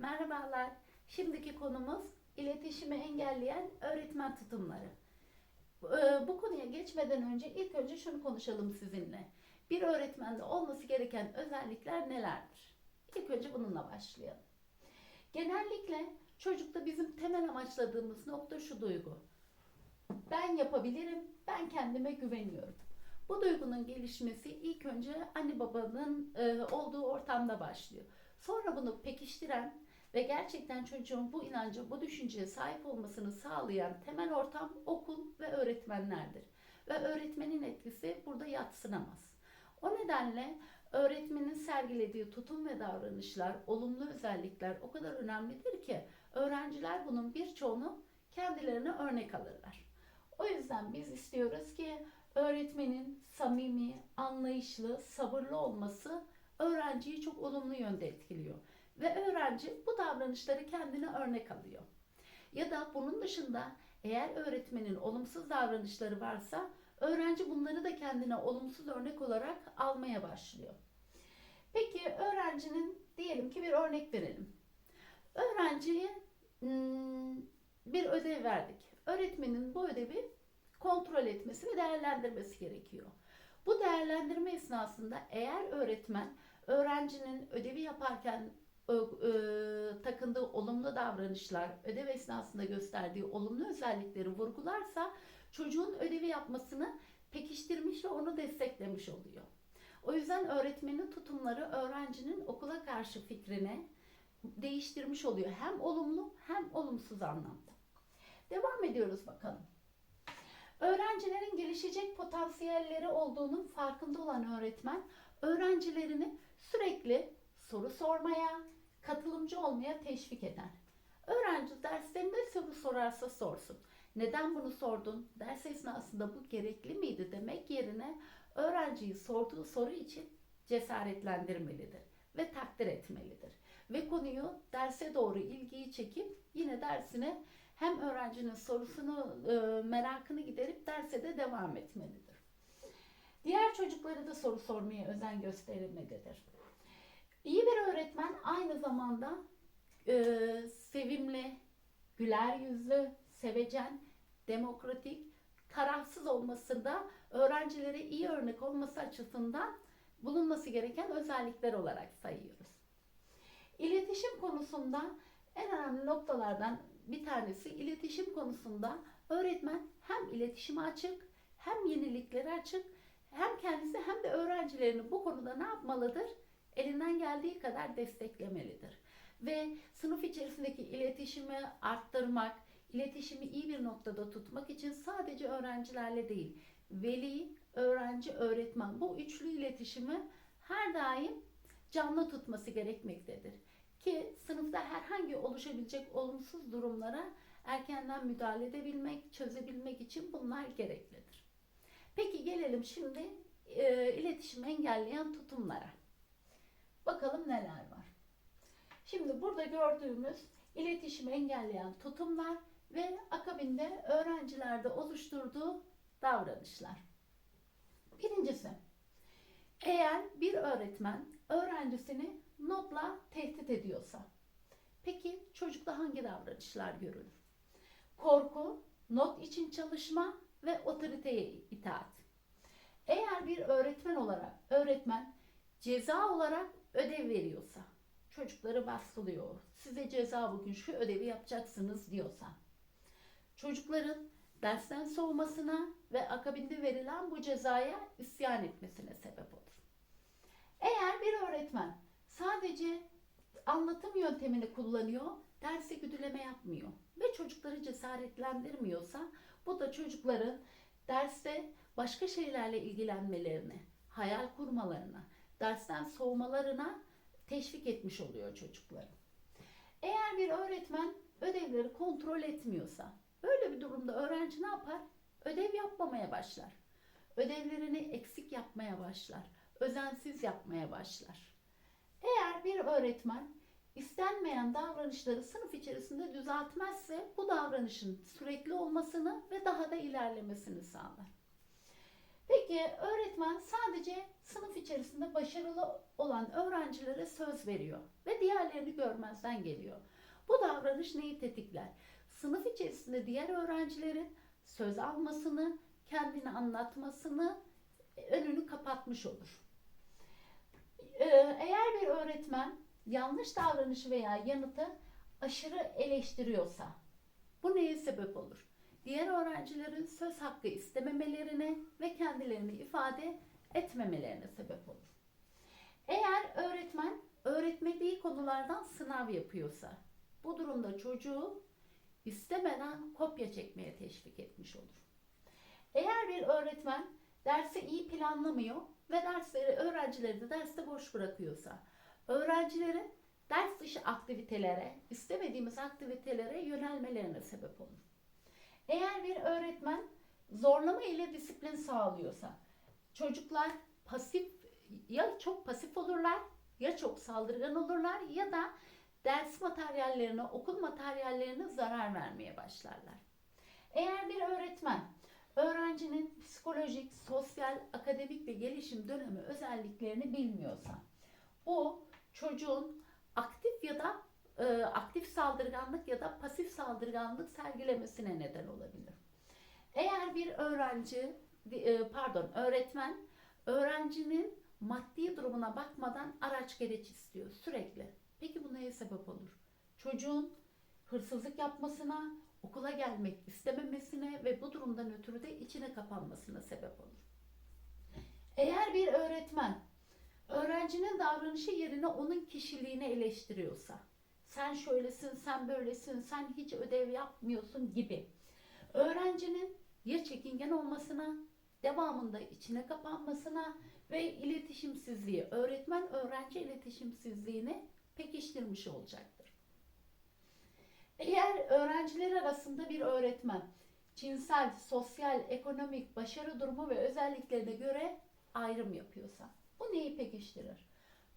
Merhabalar. Şimdiki konumuz iletişimi engelleyen öğretmen tutumları. Ee, Bu konuya geçmeden önce ilk önce şunu konuşalım sizinle. Bir öğretmende olması gereken özellikler nelerdir? İlk önce bununla başlayalım. Genellikle çocukta bizim temel amaçladığımız nokta şu duygu. Ben yapabilirim, ben kendime güveniyorum. Bu duygunun gelişmesi ilk önce anne babanın e, olduğu ortamda başlıyor. Sonra bunu pekiştiren ve gerçekten çocuğun bu inanca, bu düşünceye sahip olmasını sağlayan temel ortam okul ve öğretmenlerdir. Ve öğretmenin etkisi burada yatsınamaz. O nedenle öğretmenin sergilediği tutum ve davranışlar, olumlu özellikler o kadar önemlidir ki öğrenciler bunun birçoğunu kendilerine örnek alırlar. O yüzden biz istiyoruz ki öğretmenin samimi, anlayışlı, sabırlı olması öğrenciyi çok olumlu yönde etkiliyor. Ve öğrenci bu davranışları kendine örnek alıyor. Ya da bunun dışında eğer öğretmenin olumsuz davranışları varsa öğrenci bunları da kendine olumsuz örnek olarak almaya başlıyor. Peki öğrencinin diyelim ki bir örnek verelim. Öğrenciye bir ödev verdik. Öğretmenin bu ödevi kontrol etmesi ve değerlendirmesi gerekiyor. Bu değerlendirme esnasında eğer öğretmen öğrencinin ödevi yaparken takındığı olumlu davranışlar, ödev esnasında gösterdiği olumlu özellikleri vurgularsa çocuğun ödevi yapmasını pekiştirmiş ve onu desteklemiş oluyor. O yüzden öğretmenin tutumları öğrencinin okula karşı fikrini değiştirmiş oluyor. Hem olumlu hem olumsuz anlamda. Devam ediyoruz bakalım. Öğrencilerin gelişecek potansiyelleri olduğunun farkında olan öğretmen öğrencilerini sürekli soru sormaya, katılımcı olmaya teşvik eder. Öğrenci derslerinde soru sorarsa sorsun. Neden bunu sordun? Ders esnasında bu gerekli miydi demek yerine öğrenciyi sorduğu soru için cesaretlendirmelidir ve takdir etmelidir. Ve konuyu derse doğru ilgiyi çekip yine dersine hem öğrencinin sorusunu, e, merakını giderip derse de devam etmelidir. Diğer çocuklara da soru sormaya özen gösterilmelidir. İyi bir öğretmen aynı zamanda e, sevimli, güler yüzlü, sevecen, demokratik, tarafsız olmasında öğrencilere iyi örnek olması açısından bulunması gereken özellikler olarak sayıyoruz. İletişim konusunda en önemli noktalardan bir tanesi iletişim konusunda öğretmen hem iletişime açık, hem yeniliklere açık, hem kendisi hem de öğrencilerini bu konuda ne yapmalıdır? Elinden geldiği kadar desteklemelidir. Ve sınıf içerisindeki iletişimi arttırmak, iletişimi iyi bir noktada tutmak için sadece öğrencilerle değil, veli, öğrenci, öğretmen bu üçlü iletişimi her daim canlı tutması gerekmektedir. Ki sınıfta herhangi oluşabilecek olumsuz durumlara erkenden müdahale edebilmek, çözebilmek için bunlar gereklidir. Peki gelelim şimdi e, iletişimi engelleyen tutumlara. Bakalım neler var. Şimdi burada gördüğümüz iletişimi engelleyen tutumlar ve akabinde öğrencilerde oluşturduğu davranışlar. Birincisi, eğer bir öğretmen öğrencisini notla tehdit ediyorsa, peki çocukta hangi davranışlar görülür? Korku, not için çalışma ve otoriteye itaat. Eğer bir öğretmen olarak öğretmen ceza olarak ödev veriyorsa, çocukları baskılıyor, size ceza bugün şu ödevi yapacaksınız diyorsa, çocukların dersten soğumasına ve akabinde verilen bu cezaya isyan etmesine sebep olur. Eğer bir öğretmen sadece anlatım yöntemini kullanıyor, derse güdüleme yapmıyor ve çocukları cesaretlendirmiyorsa bu da çocukların derste başka şeylerle ilgilenmelerini, hayal kurmalarına, dersten soğumalarına teşvik etmiş oluyor çocukları. Eğer bir öğretmen ödevleri kontrol etmiyorsa, böyle bir durumda öğrenci ne yapar? Ödev yapmamaya başlar. Ödevlerini eksik yapmaya başlar. Özensiz yapmaya başlar. Eğer bir öğretmen istenmeyen davranışları sınıf içerisinde düzeltmezse bu davranışın sürekli olmasını ve daha da ilerlemesini sağlar. Peki öğretmen sadece sınıf içerisinde başarılı olan öğrencilere söz veriyor ve diğerlerini görmezden geliyor. Bu davranış neyi tetikler? Sınıf içerisinde diğer öğrencilerin söz almasını, kendini anlatmasını e, önünü kapatmış olur. Ee, Eğer bir öğretmen yanlış davranışı veya yanıtı aşırı eleştiriyorsa bu neye sebep olur? Diğer öğrencilerin söz hakkı istememelerine ve kendilerini ifade etmemelerine sebep olur. Eğer öğretmen öğretmediği konulardan sınav yapıyorsa bu durumda çocuğu istemeden kopya çekmeye teşvik etmiş olur. Eğer bir öğretmen dersi iyi planlamıyor ve dersleri öğrencileri de derste boş bırakıyorsa öğrencilerin ders dışı aktivitelere, istemediğimiz aktivitelere yönelmelerine sebep olur. Eğer bir öğretmen zorlama ile disiplin sağlıyorsa çocuklar pasif ya çok pasif olurlar ya çok saldırgan olurlar ya da ders materyallerine, okul materyallerine zarar vermeye başlarlar. Eğer bir öğretmen öğrencinin psikolojik, sosyal, akademik ve gelişim dönemi özelliklerini bilmiyorsa bu çocuğun aktif ya da e, aktif saldırganlık ya da pasif saldırganlık sergilemesine neden olabilir. Eğer bir öğrenci, e, pardon öğretmen öğrencinin maddi durumuna bakmadan araç gereç istiyor sürekli. Peki bu neye sebep olur? Çocuğun hırsızlık yapmasına, okula gelmek istememesine ve bu durumdan ötürü de içine kapanmasına sebep olur. Eğer bir öğretmen öğrencinin davranışı yerine onun kişiliğini eleştiriyorsa, sen şöylesin, sen böylesin, sen hiç ödev yapmıyorsun gibi. Öğrencinin ya çekingen olmasına, devamında içine kapanmasına ve iletişimsizliği, öğretmen öğrenci iletişimsizliğini pekiştirmiş olacaktır. Eğer öğrenciler arasında bir öğretmen cinsel, sosyal, ekonomik, başarı durumu ve özelliklerine göre ayrım yapıyorsa bu neyi pekiştirir?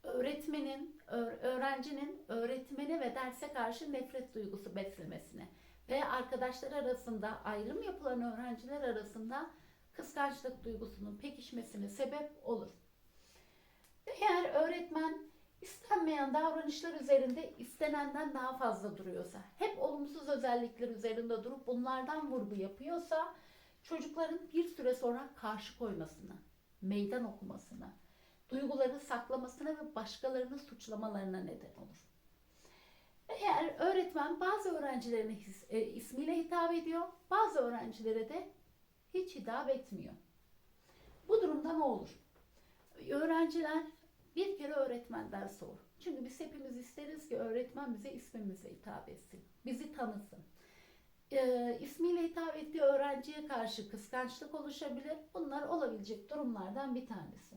Öğretmenin, öğrencinin öğretmene ve derse karşı nefret duygusu beslemesine ve arkadaşlar arasında ayrım yapılan öğrenciler arasında kıskançlık duygusunun pekişmesine sebep olur. Eğer öğretmen istenmeyen davranışlar üzerinde istenenden daha fazla duruyorsa, hep olumsuz özellikler üzerinde durup bunlardan vurgu yapıyorsa çocukların bir süre sonra karşı koymasına, meydan okumasına, duyguları saklamasına ve başkalarını suçlamalarına neden olur. Eğer öğretmen bazı öğrencilerine his, e, ismiyle hitap ediyor, bazı öğrencilere de hiç hitap etmiyor. Bu durumda ne olur? Öğrenciler bir kere öğretmenden sor. Çünkü biz hepimiz isteriz ki öğretmen bize ismimizle hitap etsin. Bizi tanısın. Ee, ismiyle hitap ettiği öğrenciye karşı kıskançlık oluşabilir. Bunlar olabilecek durumlardan bir tanesi.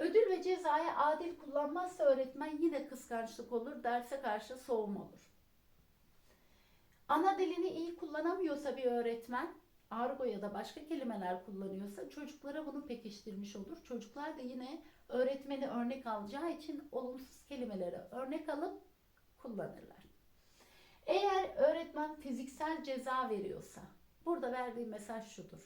Ödül ve cezayı adil kullanmazsa öğretmen yine kıskançlık olur, derse karşı soğuma olur. Ana dilini iyi kullanamıyorsa bir öğretmen, argo ya da başka kelimeler kullanıyorsa çocuklara bunu pekiştirmiş olur. Çocuklar da yine öğretmeni örnek alacağı için olumsuz kelimeleri örnek alıp kullanırlar. Eğer öğretmen fiziksel ceza veriyorsa, burada verdiği mesaj şudur.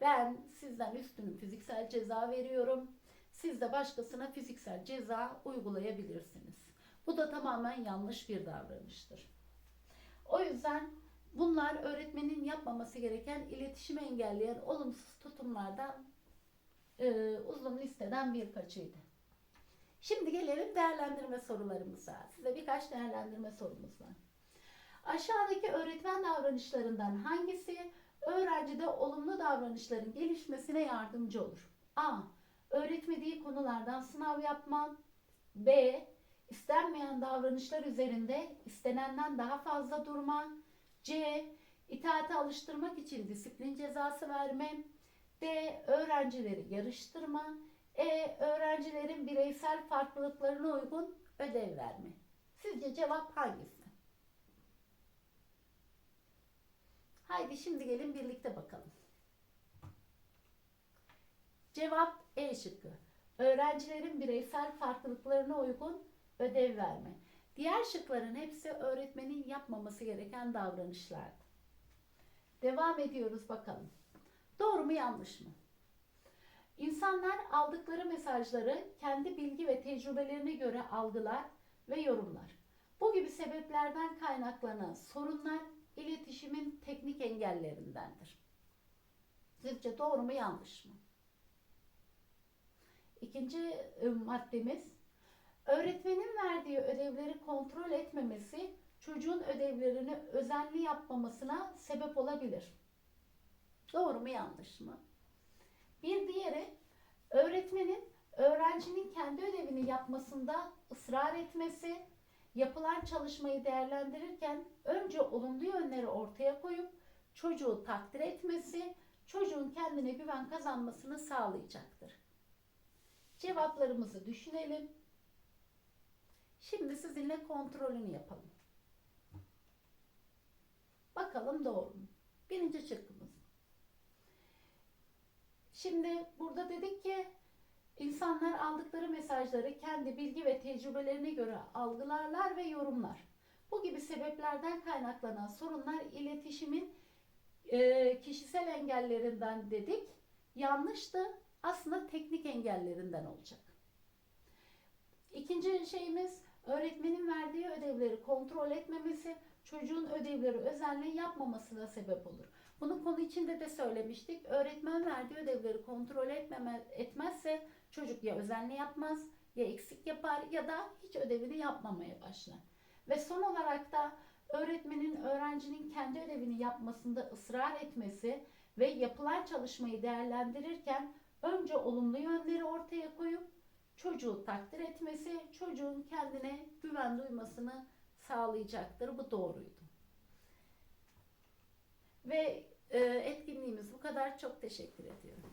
Ben sizden üstünüm fiziksel ceza veriyorum. Siz de başkasına fiziksel ceza uygulayabilirsiniz. Bu da tamamen yanlış bir davranıştır. O yüzden bunlar öğretmenin yapmaması gereken iletişimi engelleyen olumsuz tutumlardan e, uzun listeden birkaçıydı. Şimdi gelelim değerlendirme sorularımıza. Size birkaç değerlendirme sorumuz var. Aşağıdaki öğretmen davranışlarından hangisi öğrencide olumlu davranışların gelişmesine yardımcı olur? A. Öğretmediği konulardan sınav yapma. B. İstenmeyen davranışlar üzerinde istenenden daha fazla durma. C. İtaate alıştırmak için disiplin cezası verme. D. Öğrencileri yarıştırma. E. Öğrencilerin bireysel farklılıklarına uygun ödev verme. Sizce cevap hangisi? Haydi şimdi gelin birlikte bakalım. Cevap E şıkkı. Öğrencilerin bireysel farklılıklarına uygun ödev verme. Diğer şıkların hepsi öğretmenin yapmaması gereken davranışlardı. Devam ediyoruz bakalım. Doğru mu yanlış mı? İnsanlar aldıkları mesajları kendi bilgi ve tecrübelerine göre algılar ve yorumlar. Bu gibi sebeplerden kaynaklanan sorunlar iletişimin teknik engellerindendir. Sizce doğru mu yanlış mı? İkinci e, maddemiz öğretmenin verdiği ödevleri kontrol etmemesi çocuğun ödevlerini özenli yapmamasına sebep olabilir. Doğru mu yanlış mı? Bir diğeri öğretmenin öğrencinin kendi ödevini yapmasında ısrar etmesi, yapılan çalışmayı değerlendirirken önce olumlu yönleri ortaya koyup çocuğu takdir etmesi, çocuğun kendine güven kazanmasını sağlayacaktır. Cevaplarımızı düşünelim. Şimdi sizinle kontrolünü yapalım. Bakalım doğru mu? Birinci şıkkımız. Şimdi burada dedik ki insanlar aldıkları mesajları kendi bilgi ve tecrübelerine göre algılarlar ve yorumlar. Bu gibi sebeplerden kaynaklanan sorunlar iletişimin e, kişisel engellerinden dedik. Yanlıştı. Aslında teknik engellerinden olacak. İkinci şeyimiz öğretmenin verdiği ödevleri kontrol etmemesi çocuğun ödevleri özenle yapmamasına sebep olur. Bunu konu içinde de söylemiştik. Öğretmen verdiği ödevleri kontrol etmeme, etmezse çocuk ya özenle yapmaz ya eksik yapar ya da hiç ödevini yapmamaya başlar. Ve son olarak da öğretmenin öğrencinin kendi ödevini yapmasında ısrar etmesi ve yapılan çalışmayı değerlendirirken önce olumlu yönleri ortaya koyup çocuğu takdir etmesi, çocuğun kendine güven duymasını sağlayacaktır. Bu doğruydu. Ve e, etkinliğimiz bu kadar. Çok teşekkür ediyorum.